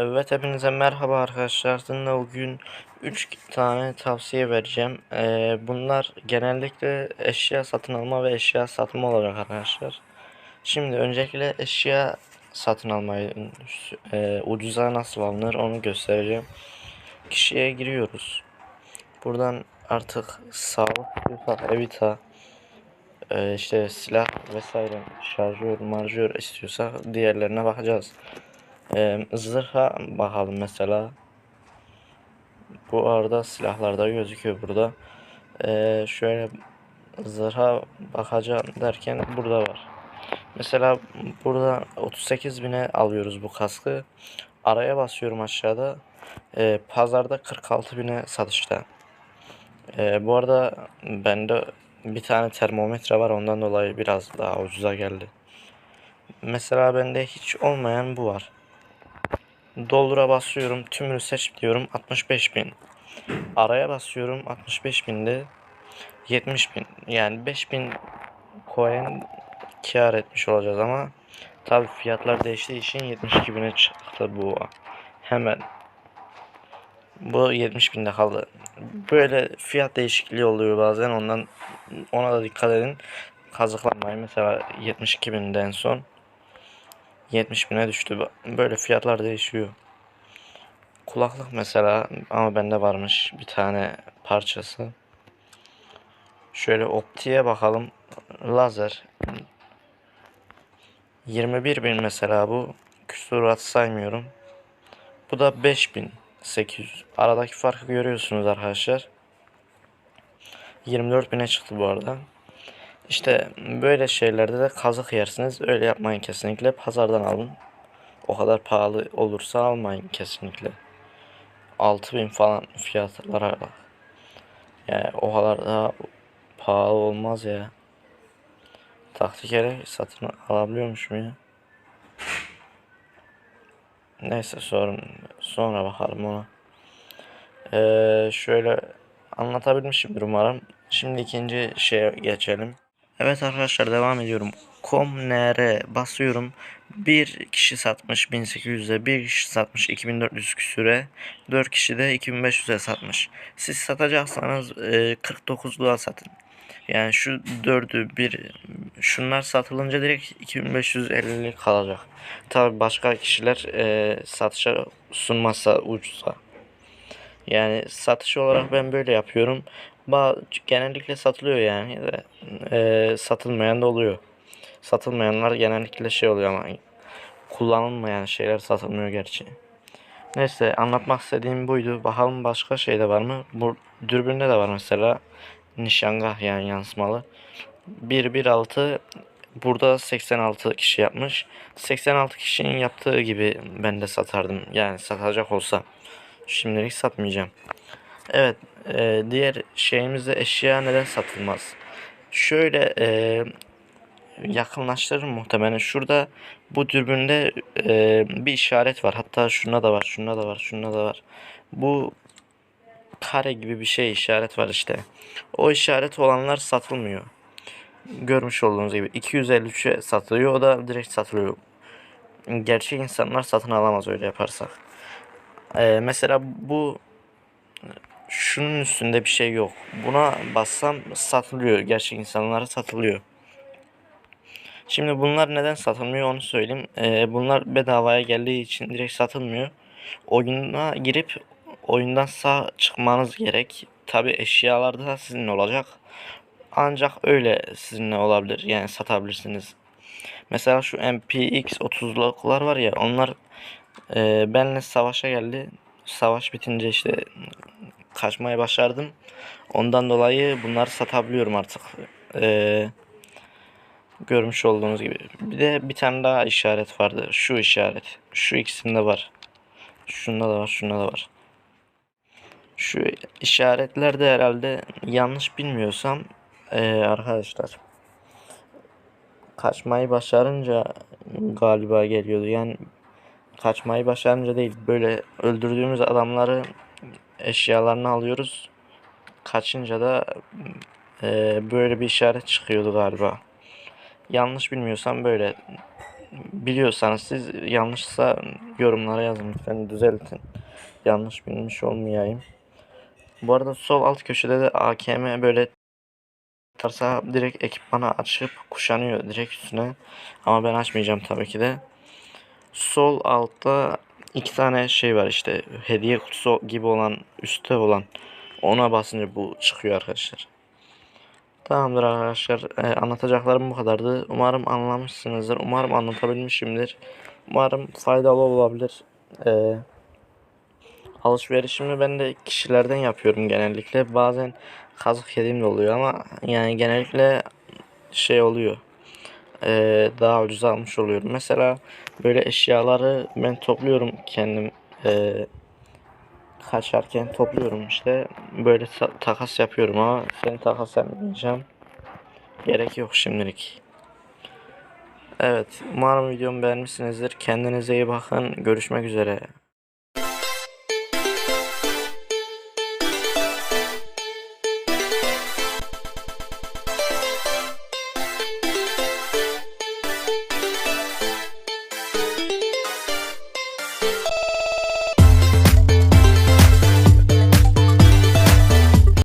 Evet hepinize merhaba arkadaşlar. Sizinle bugün 3 tane tavsiye vereceğim. Ee, bunlar genellikle eşya satın alma ve eşya satma olacak arkadaşlar. Şimdi öncelikle eşya satın almayı e, ucuza nasıl alınır onu göstereceğim. Kişiye giriyoruz. Buradan artık sağlık istiyorsak Evita e, işte silah vesaire şarjör marjör istiyorsak diğerlerine bakacağız. Zırha bakalım mesela. Bu arada silahlarda gözüküyor burada. Ee, şöyle zırha bakacağım derken burada var. Mesela burada 38 bine alıyoruz bu kaskı. Araya basıyorum aşağıda. Ee, pazarda 46 bine satışta. Ee, bu arada bende bir tane termometre var ondan dolayı biraz daha ucuza geldi. Mesela bende hiç olmayan bu var. Doldura basıyorum. Tümünü seç diyorum. 65 bin. Araya basıyorum. 65 binde 70 bin. Yani 5 bin coin kar etmiş olacağız ama tabi fiyatlar değiştiği için 72 bine çıktı bu. Hemen. Bu 70 binde kaldı. Böyle fiyat değişikliği oluyor bazen ondan ona da dikkat edin. Kazıklanmayın. Mesela 72 binde son. 70 bine düştü. Böyle fiyatlar değişiyor. Kulaklık mesela ama bende varmış bir tane parçası. Şöyle optiğe bakalım. Lazer. 21 bin mesela bu. Küsurat saymıyorum. Bu da 5800. Aradaki farkı görüyorsunuz arkadaşlar. 24 bine çıktı bu arada. İşte böyle şeylerde de kazık yersiniz. Öyle yapmayın kesinlikle. Pazardan alın. O kadar pahalı olursa almayın kesinlikle. 6000 falan fiyatlara. Yani o kadar da pahalı olmaz ya. Taktik yere satın alabiliyormuşum ya. Neyse sorun sonra bakalım ona. Ee, şöyle anlatabilmişimdir umarım. Şimdi ikinci şeye geçelim. Evet arkadaşlar devam ediyorum. Com.nr basıyorum. Bir kişi satmış 1800'e, bir kişi satmış 2400 küsüre, 4 kişi de 2500'e satmış. Siz satacaksanız e, 49'luğa satın. Yani şu dördü bir şunlar satılınca direkt 2550 kalacak. Tabi başka kişiler e, satışa sunmazsa ucuza. Yani satış olarak ben böyle yapıyorum. Genellikle satılıyor yani de e, satılmayan da oluyor. Satılmayanlar genellikle şey oluyor ama kullanılmayan şeyler satılmıyor gerçi. Neyse anlatmak istediğim buydu. Bakalım başka şey de var mı? Bu dürbünde de var mesela. Nişangah yani yansımalı. 116 burada 86 kişi yapmış. 86 kişinin yaptığı gibi ben de satardım. Yani satacak olsa. Şimdilik satmayacağım. Evet, e, diğer şeyimizde eşya neden satılmaz? Şöyle e, yakınlaştırırım muhtemelen. Şurada bu dürbünde e, bir işaret var. Hatta şuna da var, şuna da var, şuna da var. Bu kare gibi bir şey işaret var işte. O işaret olanlar satılmıyor. Görmüş olduğunuz gibi 253'e satılıyor. O da direkt satılıyor. Gerçek insanlar satın alamaz öyle yaparsak. Ee, mesela bu şunun üstünde bir şey yok. Buna bassam satılıyor. Gerçek insanlara satılıyor. Şimdi bunlar neden satılmıyor onu söyleyeyim. Ee, bunlar bedavaya geldiği için direkt satılmıyor. Oyuna girip oyundan sağ çıkmanız gerek. Tabi eşyalar da sizin olacak. Ancak öyle sizinle olabilir. Yani satabilirsiniz. Mesela şu MPX 30'luklar var ya onlar e, benle savaşa geldi. Savaş bitince işte kaçmayı başardım. Ondan dolayı bunları satabiliyorum artık. Ee, görmüş olduğunuz gibi. Bir de bir tane daha işaret vardı. Şu işaret. Şu ikisinde var. Şunda da var, şunda da var. Şu işaretler de herhalde yanlış bilmiyorsam ee, arkadaşlar kaçmayı başarınca galiba geliyordu. Yani kaçmayı başarınca değil böyle öldürdüğümüz adamları eşyalarını alıyoruz. Kaçınca da e, böyle bir işaret çıkıyordu galiba. Yanlış bilmiyorsam böyle. biliyorsanız siz yanlışsa yorumlara yazın lütfen düzeltin. Yanlış bilmiş olmayayım. Bu arada sol alt köşede de AKM böyle tarsa direkt ekipmanı açıp kuşanıyor direkt üstüne. Ama ben açmayacağım tabii ki de. Sol altta iki tane şey var işte hediye kutusu gibi olan üstte olan ona basınca bu çıkıyor arkadaşlar. Tamamdır arkadaşlar Ee, anlatacaklarım bu kadardı. Umarım anlamışsınızdır. Umarım anlatabilmişimdir. Umarım faydalı olabilir. Ee, alışverişimi ben de kişilerden yapıyorum genellikle. Bazen kazık yediğim de oluyor ama yani genellikle şey oluyor. Ee, daha ucuz almış oluyorum. Mesela böyle eşyaları ben topluyorum kendim. Ee, kaçarken topluyorum işte. Böyle ta- takas yapıyorum ama seni takas yapmayacağım. Gerek yok şimdilik. Evet, umarım videomu beğenmişsinizdir. Kendinize iyi bakın. Görüşmek üzere.